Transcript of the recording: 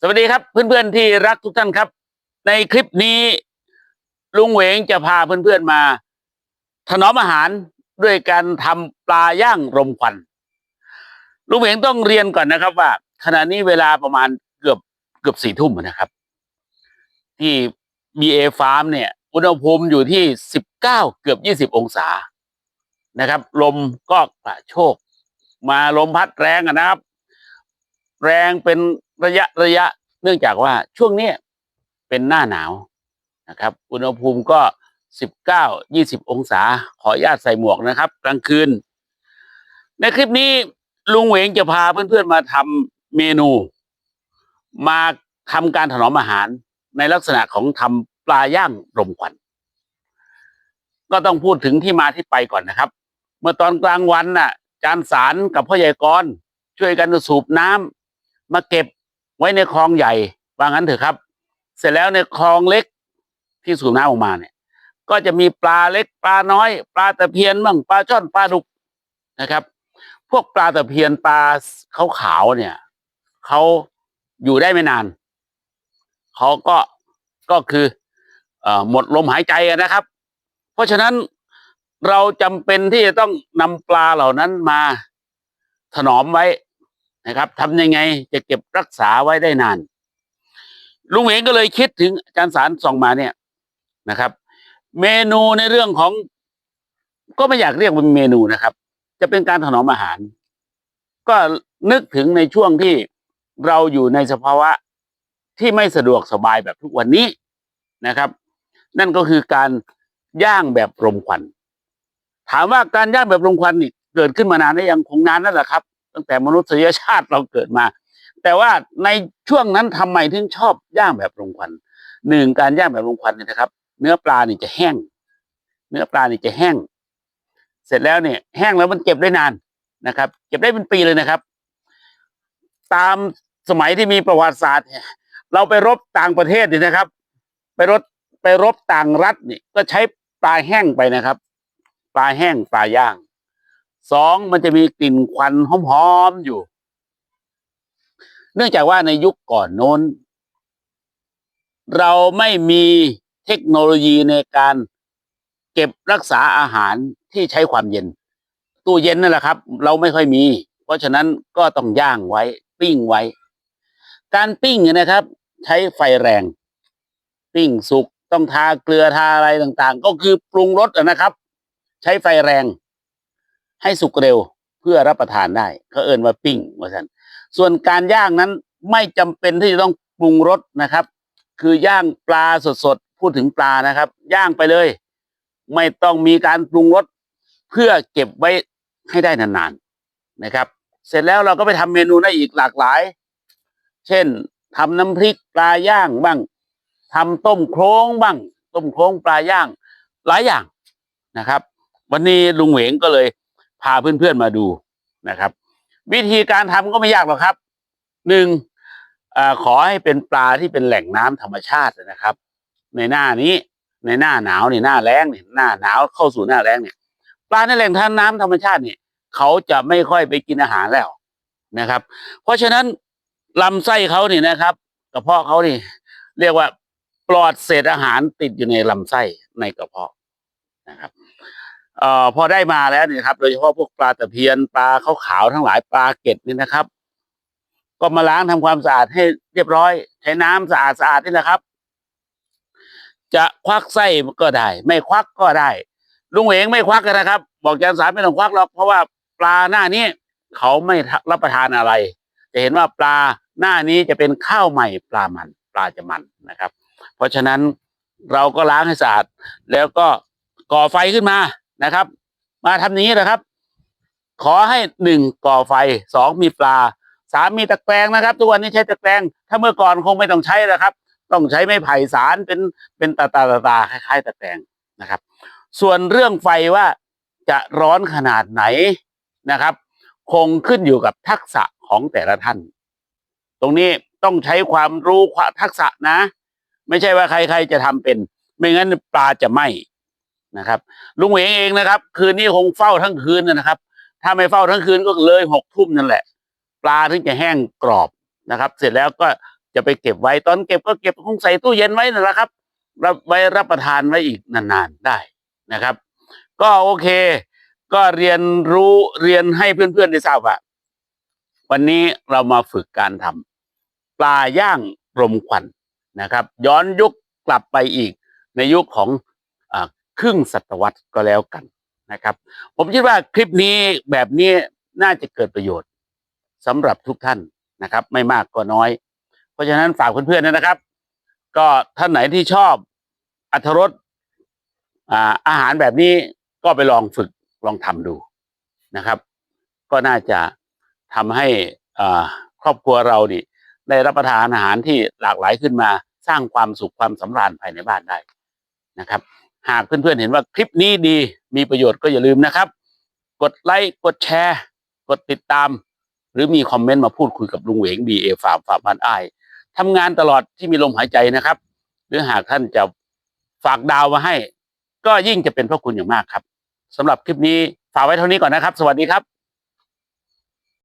สวัสดีครับเพื่อนๆที่รักทุกท่านครับ ในคลิปนี้ลุงเหวงจะพาเพื่อนๆมา ถนอมอาหารด้วยการทำปลาย่างรมควันลุงเหวงต้องเรียนก่อนนะครับ ว่าขณะนี้เวลาประมาณเกือบเกือบสี่ทุ่มนะครับ ที่ BA Farm เนี่ย อุณหภูมิอยู่ที่สิบเก้าเกือบยี่สิบองศานะครับ ลมก็กระโชก มาลมพัดแรงนะครับ แรงเป็น ระยะระยะเนื่องจากว่าช่วงนี้เป็นหน้าหนาวนะครับ อุณหภูมิก็สิบเก้ายี่สิบองศา ขออนุญาตใส่หมวกนะครับ กลางคืน ในคลิปนี้ลุงเหวงจะพาเพื่อนๆมาทำเมนู มาทำการถนอมอาหารในลักษณะของทำปลาย่างรมควัน ก็ต้องพูดถึงที่มาที่ไปก่อนนะครับ เมื่อตอนกลางวันน่ะ จานสารกับพ่อใหญ่กรช่วยกันสูบน้ำมาเก็บ ไว้ในคลองใหญ่ว่างั้นเถอะครับ เสร็จแล้วในคลองเล็กที่สูบน้ำออกมาเนี่ย ก็จะมีปลาเล็กปลาน้อย ปลาตะเพียนบ้างปลาช่อนปลาดุกนะครับ พวกปลาตะเพียนปลาขาวๆเนี่ยเขาอยู่ได้ไม่นานเขาก็ก็คืออหมดลมหายใจนะครับ เพราะฉะนั้นเราจำเป็นที่จะต้องนำปลาเหล่านั้นมาถนอมไว้ นะครับทำยังไงจะเก็บรักษาไว้ได้นาน ลุงเองก็เลยคิดถึงอาจารย์สารส่องมาเนี่ยนะครับ เมนูในเรื่องของ ก็ไม่อยากเรียกเป็นเมนูนะครับ จะเป็นการถนอมอาหาร ก็นึกถึงในช่วงที่เราอยู่ในสภาวะที่ไม่สะดวกสบายแบบทุกวันนี้นะครับ นั่นก็คือการย่างแบบรมควัน ถามว่าการย่างแบบรมควันนี่เกิดขึ้นมานานได้ยังคงนานนั่นแหละครับ ตั้งแต่มนุษยชาติเราเกิดมา แต่ว่าในช่วงนั้นทำไมถึงชอบย่างแบบรมควันหนึ่งการย่างแบบรมควันเนี่ยนะครับ เนื้อปลานี่จะแห้ง เนื้อปลานี่จะแห้ง เสร็จแล้วเนี่ยแห้งแล้วมันเก็บได้นานนะครับเก็บได้เป็นปีเลยนะครับ ตามสมัยที่มีประวัติศาสตร์เนี่ยเราไปรบต่างประเทศนี่นะครับ ไปรบไปรบต่างรัฐนี่ก็ใช้ปลาแห้งไปนะครับ ปลาแห้งปลาย่าง สองมันจะมีกลิ่นควันหอมๆอยู่ เนื่องจากว่าในยุคก่อนโน้น เราไม่มีเทคโนโลยีในการเก็บรักษาอาหารที่ใช้ความเย็น ตู้เย็นนั่นแหละครับ เราไม่ค่อยมี เพราะฉะนั้นก็ต้องย่างไว้ปิ้งไว้ การปิ้งนะครับ ใช้ไฟแรง ปิ้งสุกต้องทาเกลือทาอะไรต่างๆ ก็คือปรุงรสนะครับ ใช้ไฟแรง ให้สุกเร็วเพื่อรับประทานได้เขาเอินว่าปิ้งว่าสันส่วนการย่างนั้นไม่จำเป็นที่จะต้องปรุงรสนะครับ คือย่างปลาสดๆพูดถึงปลานะครับ ย่างไปเลย ไม่ต้องมีการปรุงรสเพื่อเก็บไว้ให้ได้นานๆนะครับ เสร็จแล้วเราก็ไปทำเมนูได้อีกหลากหลาย เช่นทำน้ำพริกปลาย่างบ้างทำต้มโครงบ้าง ต้มโครงปลาย่างหลายอย่างนะครับ วันนี้ลุงเหวงก็เลย พาเพื่อนๆมาดูนะครับ วิธีการทำก็ไม่ยากหรอกครับหนึ่งอขอให้เป็นปลาที่เป็นแหล่งน้ำธรรมชาตินะครับ ในหน้านี้ในหน้าหนาวเนี่ยหน้าแล้งเนี่ยหน้าหนาวเข้าสู่หน้าแล้งเนี่ย ปลาในแหล่งท่านน้ำธรรมชาติเนี่ยเขาจะไม่ค่อยไปกินอาหารแล้วนะครับ เพราะฉะนั้นลำไส้เขาเนี่ยนะครับกระเพาะเขานี่ เรียกว่าปลอดเศษอาหารติดอยู่ในลำไส้ในกระเพาะนะครับ เอ่อพอได้มาแล้วเนี่ยครับ โดยเฉพาะพวกปลาตะเพียนปลาขาวๆทั้งหลายปลาเก็ดนี่นะครับ ก็มาล้างทำความสะอาดให้เรียบร้อย ใช้น้ำสะอาดสะอาดนี่แหละครับ จะควักไส้ก็ได้ ไม่ควักก็ได้ลุงเหงไม่ควักกันนะครับ บอกอาจารย์สารไม่ต้องควักหรอกเพราะว่าปลาหน้านี้เขาไม่รับประทานอะไร จะเห็นว่าปลาหน้านี้จะเป็นข้าวใหม่ปลามันปลาจะมันนะครับ เพราะฉะนั้นเราก็ล้างให้สะอาดแล้วก็ก่อไฟขึ้นมา นะครับ มาทำอย่านี้นะครับ ขอให้หนึ่งก่อไฟสองมีปลาสามมีตะแกรงนะครับ ทุกวันนี้ใช้ตะแกรงถ้าเมื่อก่อนคงไม่ต้องใช้แล้วครับ ต้องใช้ไม้ไผ่สารเป็นเป็นตาตาตาตาคล้ายๆตะแกรงนะครับ ส่วนเรื่องไฟว่าจะร้อนขนาดไหนนะครับ คงขึ้นอยู่กับทักษะของแต่ละท่าน ตรงนี้ต้องใช้ความรู้ความทักษะนะ ไม่ใช่ว่าใครๆจะทำเป็น ไม่งั้นปลาจะไหม นะครับ ลุงเหวงเองนะครับ คืนนี้คงเฝ้าทั้งคืนนะครับ ถ้าไม่เฝ้าทั้งคืนก็เลยหกทุ่มนั่นแหละ ปลาถึงจะแห้งกรอบนะครับ เสร็จแล้วก็จะไปเก็บไว้ตอนเก็บก็เก็บคงใส่ตู้เย็นไว้นั่นแหละครับรับไว้รับประทานไว้อีกนานๆได้นะครับ ก็โอเค ก็เรียนรู้เรียนให้เพื่อนๆได้ทราบว่าวันนี้เรามาฝึกการทำปลาย่างรมควันนะครับ ย้อนยุคกลับไปอีกในยุคของ ครึ่งศตวรรษก็แล้วกันนะครับ ผมคิดว่าคลิปนี้แบบนี้น่าจะเกิดประโยชน์สำหรับทุกท่านนะครับ ไม่มากก็น้อย เพราะฉะนั้นฝากเพื่อนๆนะครับ ก็ท่านไหนที่ชอบอัธรสอาหารแบบนี้ก็ไปลองฝึกลองทำดูนะครับ ก็น่าจะทำให้ครอบครัวเรานี่ได้รับประทานอาหารที่หลากหลายขึ้นมา สร้างความสุขความสำราญภายในบ้านได้นะครับ หากเพื่อนๆเห็นว่าคลิปนี้ดีมีประโยชน์ก็อย่าลืมนะครับ กดไลค์กดแชร์ กดติดตาม หรือมีคอมเมนต์มาพูดคุยกับลุงเหวงบีเอฟาร์มฟาร์มบ้านอ้ทำงานตลอดที่มีลมหายใจนะครับ หรือหากท่านจะฝากดาวมาให้ ก็ยิ่งจะเป็นพระคุณอย่างมากครับสำหรับคลิปนี้ฝากไว้เท่านี้ก่อนนะครับ สวัสดีครับ